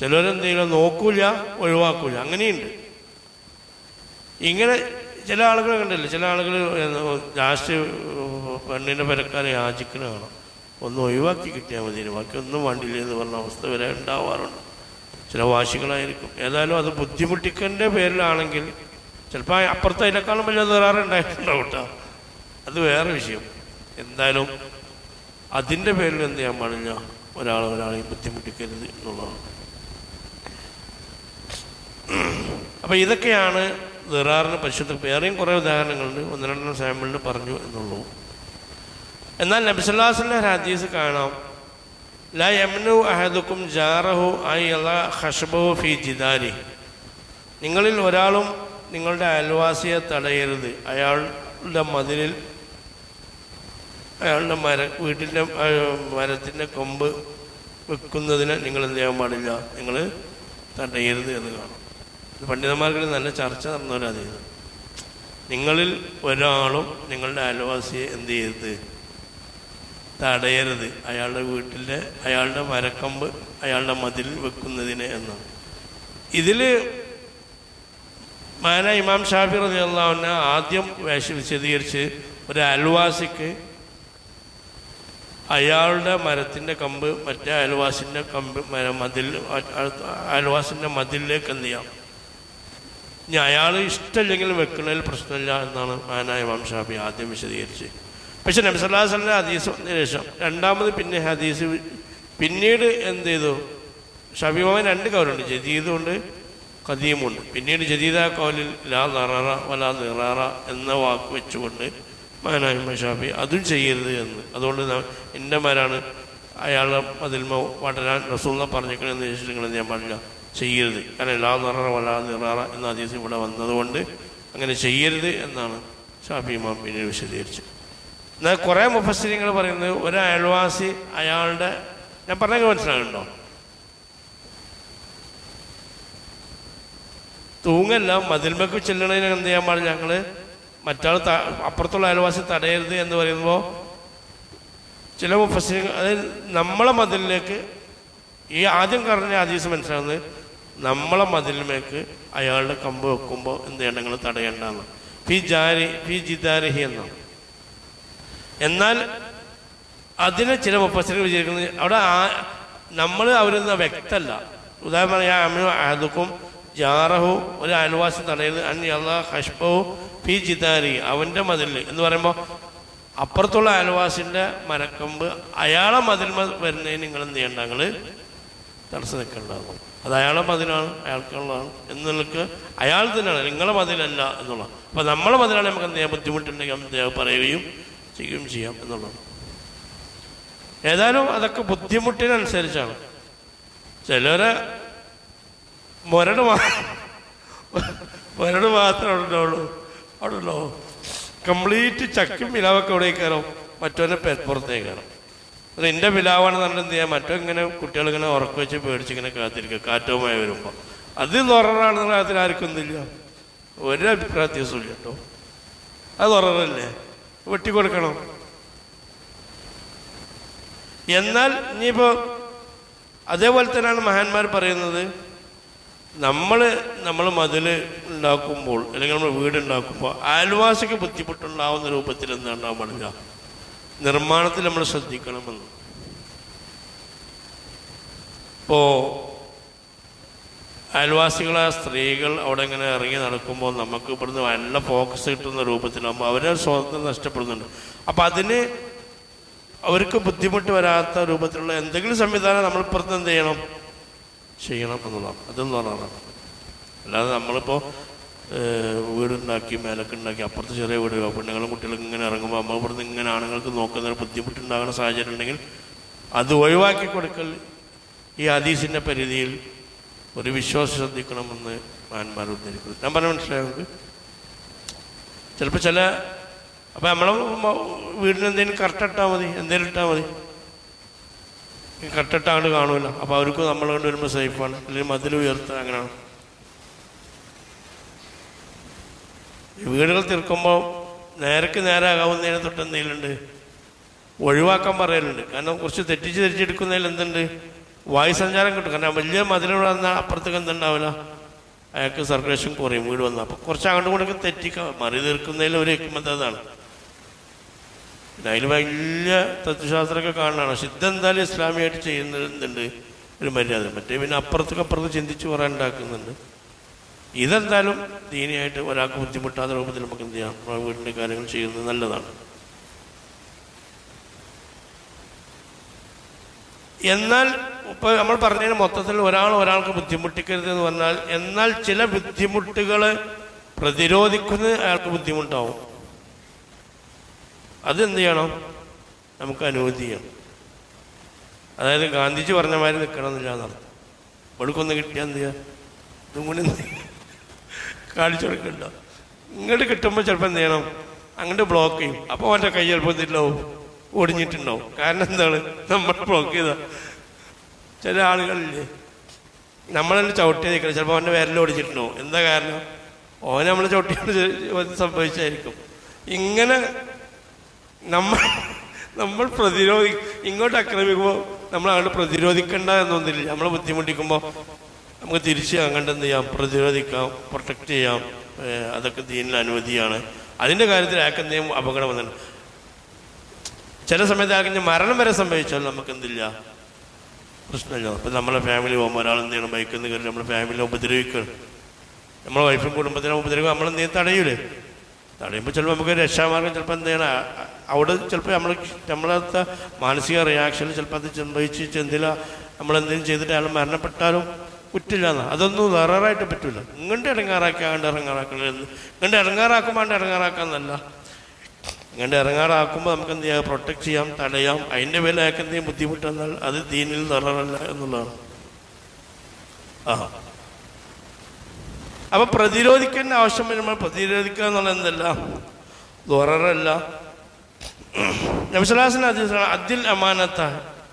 ചിലരെന്ത് ചെയ്യില്ല? നോക്കൂല ഒഴിവാക്കൂല. അങ്ങനെയുണ്ട്. ഇങ്ങനെ ചില ആളുകൾ കണ്ടില്ല? ചില ആളുകൾ ലാസ്റ്റ് പെണ്ണിന്റെ പെരക്കാരെ യാചിക്കുന്ന കാണാം. ഒന്ന് ഒഴിവാക്കി കിട്ടിയാൽ മതി ബാക്കി ഒന്നും വേണ്ടില്ല എന്ന് പറഞ്ഞ അവസ്ഥ വരെ ഉണ്ടാവാറുണ്ട്. ചില വാശികളായിരിക്കും. ഏതായാലും അത് ബുദ്ധിമുട്ടിക്കന്റെ പേരിലാണെങ്കിൽ ചിലപ്പോൾ അപ്പുറത്തെ അതിനേക്കാളും വലിയ നിറാറുണ്ടായിട്ടുണ്ടാവും കേട്ടോ. അത് വേറെ വിഷയം. എന്തായാലും അതിന്റെ പേരിൽ എന്ത് ചെയ്യാൻ പാടില്ല? ഒരാൾ ഒരാളെ ബുദ്ധിമുട്ടിക്കരുത് എന്നുള്ളതാണ്. അപ്പോൾ ഇതൊക്കെയാണ് ദിറാറിന് പരിശുദ്ധ വേറെയും കുറേ ഉദാഹരണങ്ങളുണ്ട്. ഒന്ന് രണ്ടെണ്ണം സാമ്പിളിന് പറഞ്ഞു എന്നുള്ളൂ. എന്നാൽ നബിസല്ലാസിന്റെ ഒരു ഹദീസ് കാണാം. ല യമനു ജാറഹു അല ഹഷബഹു ഫി ജിദാരി നിങ്ങളിൽ ഒരാളും നിങ്ങളുടെ അയൽവാസിയെ തടയരുത്. അയാളുടെ മതിലിൽ അയാളുടെ മര വീട്ടിന്റെ മരത്തിന്റെ കൊമ്പ് വെക്കുന്നതിന് നിങ്ങൾ എന്ത് ചെയ്യാൻ പാടില്ല. നിങ്ങൾ തടയരുത് എന്ന് കാണും. ഇത് പണ്ഡിതന്മാർക്കിടയിൽ നല്ല ചർച്ച നടന്നവരാണ് ചെയ്തു നിങ്ങളിൽ ഒരാളും നിങ്ങളുടെ അയൽവാസിയെ എന്ത് ചെയ്യരുത്. തടയരുത്. അയാളുടെ വീട്ടിലെ അയാളുടെ മരക്കമ്പ് അയാളുടെ മതിൽ വെക്കുന്നതിന് എന്നാണ്. ഇതിൽ മാന ഇമാം ഷാഫി റതി ആദ്യം വേഷ വിശദീകരിച്ച് ഒരു അയൽവാസിക്ക് അയാളുടെ മരത്തിന്റെ കമ്പ് മറ്റേ അയൽവാസിന്റെ കമ്പ് മതിൽ അയൽവാസിന്റെ മതിലിലേക്ക് എന്ത് ചെയ്യാം? ഇനി അയാൾ ഇഷ്ടമില്ലെങ്കിൽ വെക്കുന്നതിൽ പ്രശ്നമില്ല എന്നാണ് മാനായ ഇമാം ഷാഫി ആദ്യം വിശദീകരിച്ച് പക്ഷെ നബ്സല്ലാസ്ലിന്റെ ഹദീസ് വന്നതിന് ശേഷം രണ്ടാമത് പിന്നെ ഹദീസ് പിന്നീട് എന്ത് ചെയ്തു? ഷബിമാൻ രണ്ട് കൗലുണ്ട്. ജദീദുണ്ട് കദീമുണ്ട് പിന്നീട് ജദീദ കൗലിൽ ലാ നററ വലാ നിറാറ എന്ന വാക്ക് വെച്ചുകൊണ്ട് മാനായ്മ ഷാഫി അതും ചെയ്യരുത് എന്ന്. അതുകൊണ്ട് എന്റെ മാരാണ് അയാളെ അതിൽമ വടരാൻ റസൂള്ള പറഞ്ഞേക്കണമെന്ന് ചോദിച്ചിട്ടുണ്ടെങ്കിൽ ഞാൻ പാടില്ല? ചെയ്യരുത്. കാരണം ലാ നിററ വലാ നിറാറ എന്ന ഹദീസ് ഇവിടെ വന്നതുകൊണ്ട് അങ്ങനെ ചെയ്യരുത് എന്നാണ് ഷാഫി ഇമാം പിന്നീട് വിശദീകരിച്ചത്. എന്നാൽ കുറേ മുഫസ്സരിങ്ങൾ പറയുന്നത് ഒരു അയൽവാസി അയാളുടെ ഞാൻ പറഞ്ഞ മനസ്സിലാകുന്നുണ്ടോ തൂങ്ങല്ല മതിൽമക്ക് ചെല്ലണതിന് എന്ത് ചെയ്യാൻ പാടില്ല. ഞങ്ങൾ മറ്റാൾ അപ്പുറത്തുള്ള അയൽവാസി തടയരുത് എന്ന് പറയുമ്പോൾ ചില മുഫസ്സിരിങ്ങൾ അതായത് നമ്മളെ മതിലിലേക്ക് ഈ ആദ്യം പറഞ്ഞ ഹദീസ് മനസ്സിലാകുന്നത് നമ്മളെ മതിലിലേക്ക് അയാളുടെ കമ്പ് വെക്കുമ്പോൾ എന്ത് ചെയ്യണം നിങ്ങൾ തടയേണ്ടെന്ന്. ഫി ജാരി ഫി ജിദാരിഹി എന്നാണ്. എന്നാൽ അതിനെ ചില മുപ്പസ്ഥകൾ വിചാരിക്കുന്നത് അവിടെ നമ്മൾ നിന്ന് വ്യക്തമല്ല ഉദാഹരണം ഞാൻ അമ്മ അതുക്കും ജാറഹു ഒരു അയൽവാസി തടയുന്നത് അന്നി അള്ളാഹ് ഹഷ്ബഹു പി ജിദാരി. അവന്റെ മതിൽ എന്ന് പറയുമ്പോൾ അപ്പുറത്തുള്ള അയൽവാസിന്റെ മരക്കമ്പ് അയാളെ മതിൽ വരുന്നതിന് നിങ്ങൾ എന്ത് ചെയ്യണ്ട? നിങ്ങൾ തടസ്സം നിൽക്കേണ്ടതാകും അത് അയാളെ മതിലാണ് അയാൾക്കുള്ളതാണ് എന്നുള്ളക്ക് അയാൾ തന്നെയാണ്. നിങ്ങളെ മതിലല്ല എന്നുള്ള. അപ്പോൾ നമ്മളെ മതിലാണ് നമുക്ക് എന്ത് ചെയ്യാൻ ബുദ്ധിമുട്ടുണ്ടെങ്കിൽ പറയുകയും ചെയ്യുകയും ചെയ്യാം എന്നുള്ളതാണ് ഏതായാലും അതൊക്കെ ബുദ്ധിമുട്ടിനനുസരിച്ചാണ്. ചിലരെ മുരട് മുരട് മാത്രമേ ഉണ്ടാവുള്ളൂ അവിടെയുള്ളൂ കംപ്ലീറ്റ് ചക്കും പിലാവൊക്കെ അവിടെ കയറും. മറ്റവനെ പുറത്തേക്ക് കയറും. അത് എന്റെ പിലാവാണെന്ന് പറഞ്ഞാൽ എന്ത് ചെയ്യാം? മറ്റോ ഇങ്ങനെ കുട്ടികളിങ്ങനെ ഉറക്കം വെച്ച് പേടിച്ച് ഇങ്ങനെ കാത്തിരിക്കുക കാറ്റവുമായി വരുമ്പോൾ അത് തുററാണെന്നുള്ള കാര്യത്തിൽ ആർക്കും ഒന്നുമില്ല. ഒരു അഭിപ്രായ വ്യത്യാസമില്ല കേട്ടോ അത് തുററല്ലേ വെട്ടിക്കൊടുക്കണം. എന്നാൽ ഇനിയിപ്പോൾ അതേപോലെ തന്നെയാണ് മഹാന്മാർ പറയുന്നത്. നമ്മൾ നമ്മൾ മതിൽ ഉണ്ടാക്കുമ്പോൾ അല്ലെങ്കിൽ നമ്മൾ വീട് ഉണ്ടാക്കുമ്പോൾ അയൽവാസിക്ക് ബുദ്ധിമുട്ടുണ്ടാവുന്ന രൂപത്തിൽ എന്താ ഉണ്ടാവാൻ പാടില്ല നിർമ്മാണത്തിൽ നമ്മൾ ശ്രദ്ധിക്കണമെന്ന്. ഇപ്പോൾ അയൽവാസികളായ സ്ത്രീകൾ അവിടെ ഇങ്ങനെ ഇറങ്ങി നടക്കുമ്പോൾ നമുക്ക് ഇവിടുന്ന് നല്ല ഫോക്കസ് കിട്ടുന്ന രൂപത്തിലാകുമ്പോൾ അവരെ സ്വാതന്ത്ര്യം നഷ്ടപ്പെടുന്നുണ്ട്. അപ്പം അതിന് അവർക്ക് ബുദ്ധിമുട്ട് വരാത്ത രൂപത്തിലുള്ള എന്തെങ്കിലും സംവിധാനം നമ്മൾ ഇപ്പുറത്ത് എന്ത് ചെയ്യണം? ചെയ്യണം എന്നുള്ളതാണ്. അതെന്ന് പറഞ്ഞതാണ് അല്ലാതെ നമ്മളിപ്പോൾ വീടുണ്ടാക്കി മേലൊക്കെ ഉണ്ടാക്കി അപ്പുറത്ത് ചെറിയ വീട് പെണ്ണുങ്ങളും കുട്ടികളും ഇങ്ങനെ ഇറങ്ങുമ്പോൾ നമ്മൾ ഇവിടുന്ന് ഇങ്ങനെ ആണുങ്ങൾക്ക് നോക്കുന്ന ഒരു ബുദ്ധിമുട്ടുണ്ടാകുന്ന സാഹചര്യം ഉണ്ടെങ്കിൽ അത് ഒഴിവാക്കി കൊടുക്കൽ ഈ ഹദീസിന്റെ പരിധിയിൽ ഒരു വിശ്വാസം ശ്രദ്ധിക്കണമെന്ന് മാന്മാർ ഉദ്ധരിക്കുന്നു ഞാൻ പറഞ്ഞ മനസ്സിലായത് ചിലപ്പോൾ ചില അപ്പം നമ്മളെ വീടിന് എന്തെങ്കിലും കറക്റ്റിട്ടാൽ മതി എന്തെങ്കിലും ഇട്ടാൽ മതി. കറക്റ്റിട്ടാണ്ട് കാണുമല്ലോ അപ്പോൾ അവർക്ക് നമ്മൾ കൊണ്ട് വരുമ്പോൾ സേഫാണ് അല്ലെങ്കിൽ മതിൽ ഉയർത്തുക അങ്ങനെയാണ് വീടുകൾ തീർക്കുമ്പോൾ നേരക്ക് നേരാകാവുന്നതിനെ തൊട്ട് എന്തെങ്കിലുണ്ട്? ഒഴിവാക്കാൻ പറയലുണ്ട്. കാരണം കുറച്ച് തെറ്റിച്ച് തെറ്റിച്ചെടുക്കുന്നതിൽ എന്തുണ്ട്? വായുസഞ്ചാരം കിട്ടും. കാരണം വലിയ മതിലൂടെ വന്നാൽ അപ്പുറത്തേക്ക് എന്തുണ്ടാവില്ല? അയാൾക്ക് സർക്കുലേഷൻ കുറയും വീട് വന്നാൽ അപ്പോൾ കുറച്ച് അങ്ങോട്ടും കൂടെ തെറ്റി മറി തീർക്കുന്നതിൽ ഒരു ഹിക്മത് അതാണ്. പിന്നെ അതിൽ വലിയ തത്വശാസ്ത്രമൊക്കെ കാണുന്നതാണ് പക്ഷെ ഇതെന്തായാലും ഇസ്ലാമിയായിട്ട് ചെയ്യുന്നുണ്ട് ഒരു മര്യാദ. മറ്റേ പിന്നെ അപ്പുറത്തേക്ക് അപ്പുറത്ത് ചിന്തിച്ച് പറയാൻ ഉണ്ടാക്കുന്നുണ്ട്. ഇതെന്തായാലും ദീനിയായിട്ട് ഒരാൾക്ക് ബുദ്ധിമുട്ടാത്ത രൂപത്തിൽ നമുക്ക് എന്ത് ചെയ്യാം? നമ്മുടെ വീടിന്റെ കാര്യങ്ങൾ ചെയ്യുന്നത് നല്ലതാണ്. എന്നാൽ ഇപ്പോൾ നമ്മൾ പറഞ്ഞതിന് മൊത്തത്തിൽ ഒരാൾ ഒരാൾക്ക് ബുദ്ധിമുട്ടിക്കരുത് എന്ന് പറഞ്ഞാൽ എന്നാൽ ചില ബുദ്ധിമുട്ടുകൾ പ്രതിരോധിക്കുന്നത് അയാൾക്ക് ബുദ്ധിമുട്ടാവും. അതെന്ത് ചെയ്യണം? നമുക്ക് അനുവദിക്കണം അതായത് ഗാന്ധിജി പറഞ്ഞ മാതിരി നിൽക്കണമെന്നില്ല എന്നർത്ഥം വെളുക്കൊന്ന് കിട്ടിയാൽ എന്ത് ചെയ്യുക ഇതും കൂടി? കാണിച്ചു കൊടുക്കണ്ട. ഇങ്ങോട്ട് കിട്ടുമ്പോൾ ചിലപ്പോൾ എന്ത് ചെയ്യണം? അങ്ങോട്ട് ബ്ലോക്ക് ചെയ്യും. അപ്പോൾ അവന്റെ കൈ ചിലപ്പോൾ എന്തിട്ടുണ്ടാവും ഒടിഞ്ഞിട്ടുണ്ടാവും. കാരണം എന്താണ്? നമ്മൾ ബ്ലോക്ക് ചെയ്ത. ചില ആളുകളില്ലേ നമ്മളെന്നെ ചവിട്ടി നിൽക്കണം. ചിലപ്പോൾ അവന്റെ വിരൽ ഓടിച്ചിട്ടുണ്ടോ? എന്താ കാരണം? ഓനെ നമ്മൾ ചവിട്ടിയോട് സംഭവിച്ചായിരിക്കും. ഇങ്ങനെ നമ്മൾ നമ്മൾ പ്രതിരോധി ഇങ്ങോട്ട് ആക്രമിക്കുമ്പോൾ നമ്മൾ അങ്ങോട്ട് പ്രതിരോധിക്കേണ്ട എന്നൊന്നില്ല നമ്മളെ ബുദ്ധിമുട്ടിക്കുമ്പോൾ നമുക്ക് തിരിച്ച് അങ്ങോട്ട് എന്ത് ചെയ്യാം? പ്രതിരോധിക്കാം പ്രൊട്ടക്റ്റ് ചെയ്യാം. അതൊക്കെ ദീനിൽ അനുമതിയാണ്. അതിന്റെ കാര്യത്തിൽ ആക്കെ എന്തെങ്കിലും അപകടം വന്നിട്ടുണ്ട്? ചില സമയത്ത് ആക്കി മരണം വരെ സംഭവിച്ചാൽ നമുക്ക് എന്തില്ല? പ്രശ്നമില്ല. അപ്പം നമ്മളെ ഫാമിലി പോകുമ്പോൾ ഒരാൾ എന്ത് ചെയ്യണം ബൈക്കിൽ നിന്ന് കയറി നമ്മുടെ ഫാമിലിനെ ഉപദ്രവിക്കണം നമ്മളെ വൈഫും കുടുംബത്തിനെ ഉപദ്രവിക്കുക നമ്മൾ എന്തെങ്കിലും തടയൂലേ. തടയുമ്പോൾ ചിലപ്പോൾ നമുക്ക് രക്ഷാമാർഗം ചിലപ്പോൾ എന്ത് ചെയ്യണം? അവിടെ ചിലപ്പോൾ നമ്മൾ നമ്മളത്തെ മാനസിക റിയാക്ഷൻ ചിലപ്പോൾ അത് സംഭവിച്ച് നമ്മൾ എന്തെങ്കിലും ചെയ്തിട്ട് അയാൾ മരണപ്പെട്ടാലും കുറ്റില്ല അതൊന്നും അതൊന്നും വേറായിട്ട് പറ്റില്ല ഇങ്ങോട്ട് ഇറങ്ങാറാക്കി അങ്ങോട്ട് ഇറങ്ങാറാക്കണത് ഇങ്ങോട്ട് ഇറങ്ങാറാക്കുമ്പോൾ ഇറങ്ങാറാക്കാന്നല്ല ഇങ്ങോട്ട് ഇറങ്ങാറാക്കുമ്പോൾ നമുക്ക് എന്ത് ചെയ്യാം? പ്രൊട്ടക്ട് ചെയ്യാം തടയാം. അതിന്റെ പേരിൽ അയാൾക്ക് എന്തെങ്കിലും ബുദ്ധിമുട്ട് വന്നാൽ അത് ദീനിൽ നിററല്ല എന്നുള്ളതാണ്. ആ. അപ്പൊ പ്രതിരോധിക്കേണ്ട ആവശ്യം വരുമ്പോൾ പ്രതിരോധിക്കുക എന്നുള്ള എന്തല്ല? ദുറല്ല നബിസ്വലാസിന് അദിൽ അമാനത്ത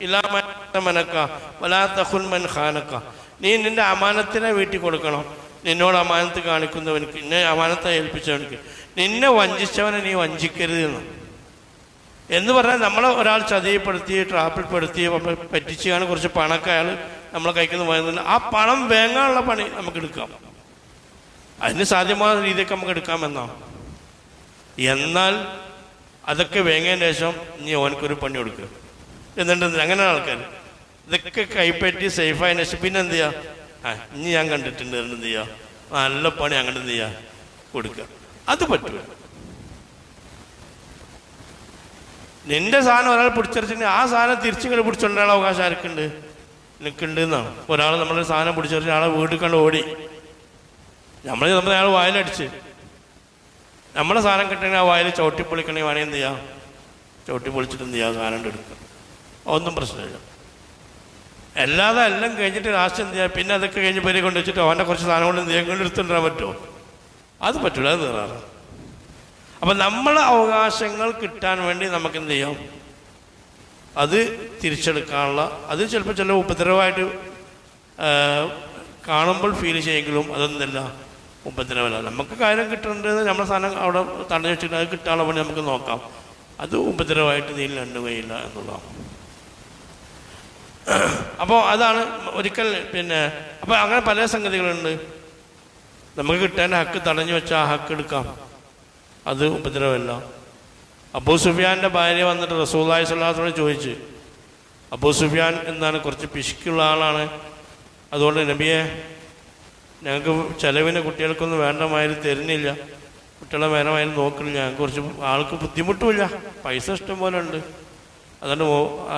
ഇലാമനക്ക വലാത്തഹുൻ മൻ ഖാനക്ക. നീ നിന്റെ അമാനത്തിനെ വീട്ടിൽ കൊടുക്കണം. നിന്നോട് അമാനത്ത് കാണിക്കുന്നവനക്ക് നിന്നെ അമാനത്തെ ഏൽപ്പിച്ചവനക്ക് നിന്നെ വഞ്ചിച്ചവനെ നീ വഞ്ചിക്കരുത് എന്ന് എന്ന് പറഞ്ഞാൽ നമ്മളെ ഒരാൾ ചതിയപ്പെടുത്തി ട്രാപ്പിൽപ്പെടുത്തി പറ്റിച്ചാണ് കുറച്ച് പണമൊക്കെ അയാൾ നമ്മളെ കൈക്കുന്ന പോയതില്ല ആ പണം വേങ്ങാനുള്ള പണി നമുക്ക് എടുക്കാം. അതിന് സാധ്യമായ രീതിയൊക്കെ നമുക്ക് എടുക്കാമെന്നാണ് എന്നാൽ അതൊക്കെ വേങ്ങേൻ ശേഷം നീ ഓനക്കൊരു പണി കൊടുക്കുക എന്നിട്ട് അങ്ങനെ ആൾക്കാർ ഇതൊക്കെ കൈപ്പറ്റി സേഫായതിനു ശേഷം പിന്നെ എന്ത് ചെയ്യാ? ആ ഇനി ഞാൻ കണ്ടിട്ടുണ്ട് എന്ത് ചെയ്യാ? നല്ല പണി അങ്ങോട്ട് എന്ത് ചെയ്യാ? കൊടുക്കുക അത് പറ്റൂല. നിന്റെ സാധനം ഒരാൾ പിടിച്ചെറിച്ചിട്ട് ആ സാധനം തിരിച്ചു കണ്ട് പിടിച്ചോണ്ടാണ് അവകാശം ആർക്കുണ്ട്? നിൽക്കുന്നുണ്ട് എന്നാണ് ഒരാൾ നമ്മളൊരു സാധനം പിടിച്ചെറിച്ച് ആളെ വീട്ടിൽ കണ്ട് ഓടി. നമ്മൾ നമ്മൾ അയാൾ വായിലടിച്ച്. നമ്മളെ സാധനം കിട്ടണമെങ്കിൽ ആ വായിൽ ചവിട്ടി പൊളിക്കണമെങ്കിൽ വേണേ എന്ത് ചെയ്യാം? ചവിട്ടി പൊളിച്ചിട്ട് എന്ത് ചെയ്യാം? സാധനം എടുക്കുക ഒന്നും പ്രശ്നമില്ല. അല്ലാതെ എല്ലാം കഴിഞ്ഞിട്ട് ലാസ്റ്റ് എന്ത് ചെയ്യാം? പിന്നെ അതൊക്കെ കഴിഞ്ഞ് പേരെ കൊണ്ട് വെച്ചിട്ട് അവന്റെ കുറച്ച് സാധനം കൊണ്ട് എന്ത് ചെയ്യാൻ കൊണ്ട് എടുത്തുകൊണ്ടിരാൻ പറ്റുമോ? അത് പറ്റൂല അത് തീറാറ് അപ്പം നമ്മളെ അവകാശങ്ങൾ കിട്ടാൻ വേണ്ടി നമുക്ക് എന്ത് ചെയ്യാം? അത് തിരിച്ചെടുക്കാനുള്ള അത് ചിലപ്പോൾ ചില ഉപദ്രവമായിട്ട് കാണുമ്പോൾ ഫീൽ ചെയ്യെങ്കിലും അതൊന്നല്ല ഉപദ്രവമല്ല. നമുക്ക് കാര്യം കിട്ടേണ്ടത് നമ്മുടെ സാധനം അവിടെ തടഞ്ഞു വെച്ചിട്ട് അത് കിട്ടാനുള്ള പണി നമുക്ക് നോക്കാം. അത് ഉപദ്രവമായിട്ട് നീ കണ്ടുകയില്ല എന്നുള്ളതാണ്. അപ്പോൾ അതാണ് ഒരിക്കൽ പിന്നെ അപ്പോൾ അങ്ങനെ പല സംഗതികളുണ്ട്. നമുക്ക് കിട്ടേണ്ട ഹക്ക് തടഞ്ഞു വെച്ചാൽ ആ ഹക്ക് എടുക്കാം. അത് ഉപദ്രവമല്ല. അബൂ സുഫിയാന്റെ ഭാര്യ വന്നിട്ട് റസൂല്ലായി സ്വല്ലാത്തോട് ചോദിച്ച് അബൂ സുഫിയാൻ എന്താണ് കുറച്ച് പിശുക്കുള്ള ആളാണ്? അതുകൊണ്ട് നബിയെ ഞങ്ങൾക്ക് ചെലവിന് കുട്ടികൾക്കൊന്നും വേണ്ട മാതിരി തരുന്നില്ല. കുട്ടികളെ വേറെ മാതിരി ഞങ്ങൾക്ക് കുറച്ച് ആൾക്ക് ബുദ്ധിമുട്ടുമില്ല. പൈസ ഇഷ്ടം പോലെ ഉണ്ട്. അതുകൊണ്ട്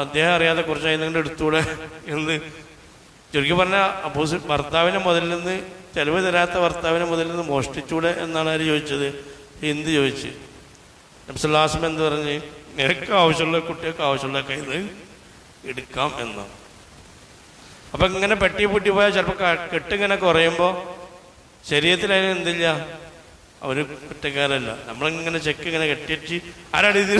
അദ്ദേഹം അറിയാതെ കുറച്ച് അതിനെ എടുത്തൂടെ? എന്ന് ചുരുക്കി പറഞ്ഞാൽ അബൂസ് ഭർത്താവിനെ മുതലിൽ നിന്ന് ചെലവ് തരാത്ത ഭർത്താവിനെ മുതൽ നിന്ന് മോഷ്ടിച്ചൂടെ എന്നാണ് ആര് ചോദിച്ചത്? ഹിന്ദ് ചോദിച്ച്. നബ്സുല്ലാസം എന്ന് പറഞ്ഞ്? നിനക്ക് ആവശ്യമുള്ള കുട്ടികൾക്ക് ആവശ്യമുള്ള കയ്യിൽ എടുക്കാം എന്നാണ് അപ്പം ഇങ്ങനെ പെട്ടി പൊട്ടി പോയാൽ ചിലപ്പോൾ കെട്ടിങ്ങനെ കുറയുമ്പോൾ ശരീരത്തിൽ അതിന് എന്തില്ല? അവർ കുറ്റക്കാരല്ല. നമ്മളിങ്ങനെ ചെക്ക് ഇങ്ങനെ കെട്ടിയിട്ട് ആരാണ് ഇത്?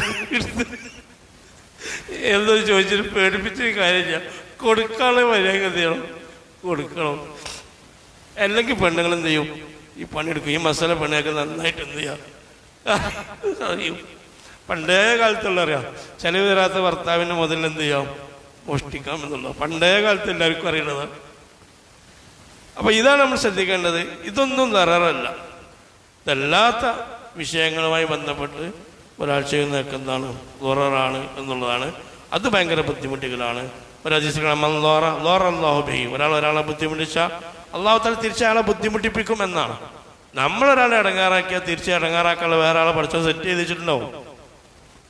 എന്തോ ചോദിച്ചിട്ട് പേടിപ്പിച്ച കാര്യമില്ല. കൊടുക്കാനുള്ള മര്യാദ കൊടുക്കണം. അല്ലെങ്കിൽ പെണ്ണുങ്ങൾ എന്ത് ചെയ്യും? ഈ പണിയെടുക്കും. ഈ മസാല പണിയൊക്കെ നന്നായിട്ട് എന്ത് ചെയ്യാം? അറിയും. പണ്ടേ കാലത്തുള്ള അറിയാം. ചെലവ് തരാത്ത ഭർത്താവിന്റെ മുതൽ എന്ത് ചെയ്യാം? മോഷ്ടിക്കാം എന്നുള്ളത്. പണ്ടേ കാലത്ത് എല്ലാവർക്കും അറിയണത്. അപ്പൊ ഇതാണ് നമ്മൾ ശ്രദ്ധിക്കേണ്ടത്. ഇതൊന്നും നിററല്ല ഇതല്ലാത്ത വിഷയങ്ങളുമായി ബന്ധപ്പെട്ട് ഒരാൾ ചെയ്യുന്ന എന്താണ്? ലോറാണ് എന്നുള്ളതാണ്. അത് ഭയങ്കര ബുദ്ധിമുട്ടുകളാണ്. ഒരു അജീസ് ലോറ ലോറ ബഹി. ഒരാൾ ഒരാളെ ബുദ്ധിമുട്ടിച്ചാൽ അള്ളാഹു തല തിരിച്ച് അയാളെ ബുദ്ധിമുട്ടിപ്പിക്കും എന്നാണ്. നമ്മളൊരാളെ ഇടങ്ങാറാക്കിയാൽ തിരിച്ച് ഇടങ്ങാറാക്കാനുള്ള വേറെ ആളെ പഠിച്ചോ സെറ്റ് ചെയ്ത് വെച്ചിട്ടുണ്ടാവും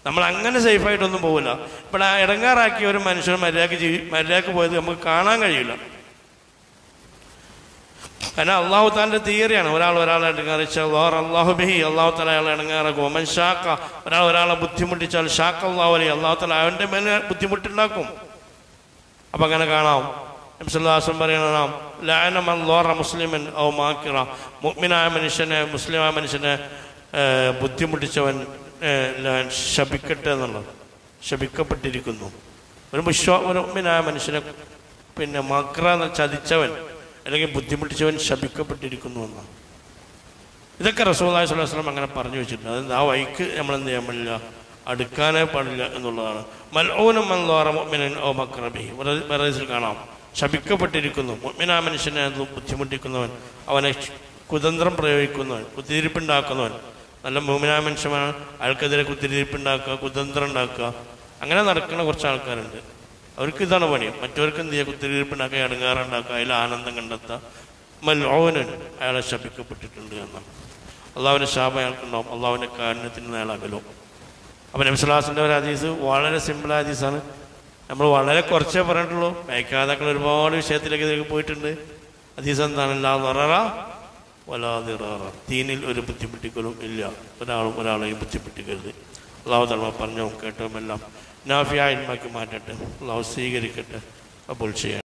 നമ്മൾ അങ്ങനെ സേഫായിട്ടൊന്നും പോകില്ല ഇവിടെ ആ ഇടങ്ങാറാക്കിയ ഒരു മനുഷ്യൻ മര്യാദയ്ക്ക് ജീവി മര്യാദയ്ക്ക് പോയത് നമുക്ക് കാണാൻ കഴിയില്ല. കാരണം അള്ളാഹു താന്റെ തിയറിയാണ്. ഒരാൾ ഒരാളെ ഇടങ്ങാറിച്ചാൽ വേർ അള്ളാഹു ബിഹി. അള്ളാഹു തല അയാളെ ഇടങ്ങാറാക്കും. ഒമൻ ഷാക്ക ഒരാൾ ഒരാളെ ബുദ്ധിമുട്ടിച്ചാൽ ഷാക്ക അള്ളാഹു അലി അള്ളാഹു തല അവന്റെ മേലെ ബുദ്ധിമുട്ടുണ്ടാക്കും. അപ്പം അങ്ങനെ കാണാം. നബ്സുല്ലാസം പറയണം ലായനം ലോറ മുസ്ലിമൻ ഔ മാക്കിറ മുഗ്മിനായ മനുഷ്യനെ മുസ്ലിമായ മനുഷ്യനെ ബുദ്ധിമുട്ടിച്ചവൻ ശപിക്കട്ടെ എന്നുള്ളത്. ശപിക്കപ്പെട്ടിരിക്കുന്നു. ഒരു വിശ്വ ഒരു മുഗ്മിനായ മനുഷ്യനെ പിന്നെ മക്ര എന്ന് ചതിച്ചവൻ അല്ലെങ്കിൽ ബുദ്ധിമുട്ടിച്ചവൻ ശപിക്കപ്പെട്ടിരിക്കുന്നു എന്നാണ്. ഇതൊക്കെ റസൂല്ലാഹി സ്വല്ലല്ലാഹു അലൈഹി വസല്ലം അങ്ങനെ പറഞ്ഞു വെച്ചിട്ടുണ്ട്. അതായത് ആ വൈക്ക് നമ്മൾ എന്ത് ചെയ്യാൻ പാടില്ല? അടുക്കാനേ പാടില്ല എന്നുള്ളതാണ്. മൽഊനം മൻലോറ മുഅ്മിനൻ ഓ മക്രബി വേറെ കാണാം. ശപിക്കപ്പെട്ടിരിക്കുന്നു. മുഗ്മിനാ മനുഷ്യനെ അത് ബുദ്ധിമുട്ടിക്കുന്നവൻ അവനെ കുതന്ത്രം പ്രയോഗിക്കുന്നവൻ കുത്തിരിപ്പുണ്ടാക്കുന്നവൻ. നല്ല മുഗ്മിനാ മനുഷ്യനാണ് അയാൾക്കെതിരെ കുത്തിരിപ്പുണ്ടാക്കുക കുതന്ത്രം ഉണ്ടാക്കുക. അങ്ങനെ നടക്കുന്ന കുറച്ച് ആൾക്കാരുണ്ട്. അവർക്ക് ഇതാണ് പണി. മറ്റവർക്ക് എന്ത് ചെയ്യുക? കുത്തിരിപ്പുണ്ടാക്കുക ഇടങ്ങാറുണ്ടാക്കുക അതിൽ ആനന്ദം കണ്ടെത്തുക. മൽഊനൻ അയാളെ ശപിക്കപ്പെട്ടിട്ടുണ്ട് എന്നാണ് അള്ളാഹുവിന്റെ ശാപം അയാൾക്കുണ്ടാവും. അള്ളാഹുവിന്റെ കാരുണ്യത്തിന് അയാൾ അകലും അപ്പം നബ്സുലാസിന്റെ ഒരു ഹദീസ് വളരെ സിമ്പിൾ ഹദീസാണ്. നമ്മൾ വളരെ കുറച്ചേ പറഞ്ഞിട്ടുള്ളൂ. മേക്കാതാക്കൾ ഒരുപാട് വിഷയത്തിലേക്ക് ഇതിലേക്ക് പോയിട്ടുണ്ട്. ഹദീസ് എന്താണ്? ലാ നിററ വലാ നിററ തീനിൽ ഒരു ബുദ്ധിമുട്ടിക്കലും ഇല്ല. ഒരാളും ഒരാളെയും ബുദ്ധിമുട്ടിക്കരുത്. അള്ളാഹു തള്ള പറഞ്ഞോ കേട്ടോ എല്ലാം നാഫിയായി മാറ്റട്ടെ. അള്ളാഹു സ്വീകരിക്കട്ടെ. അപ്പോൾ ചെയ്യാം